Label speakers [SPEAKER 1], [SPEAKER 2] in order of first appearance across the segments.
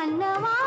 [SPEAKER 1] மன்னவா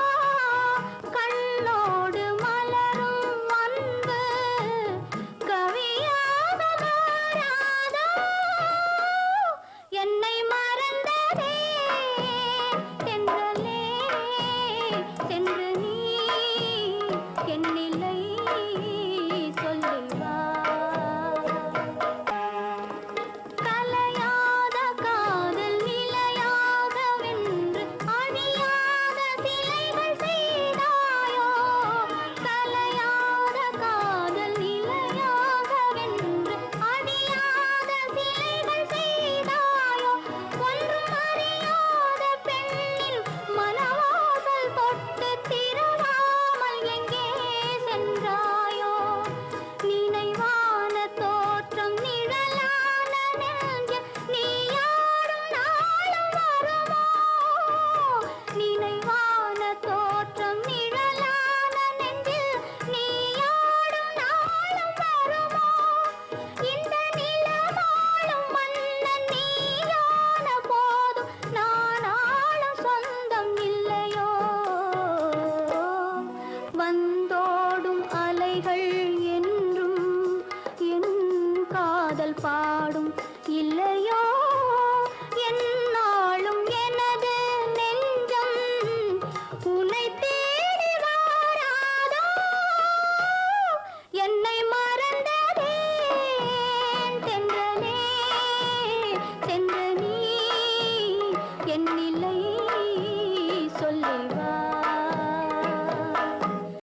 [SPEAKER 1] காதல் பாடும் இல்லையோ?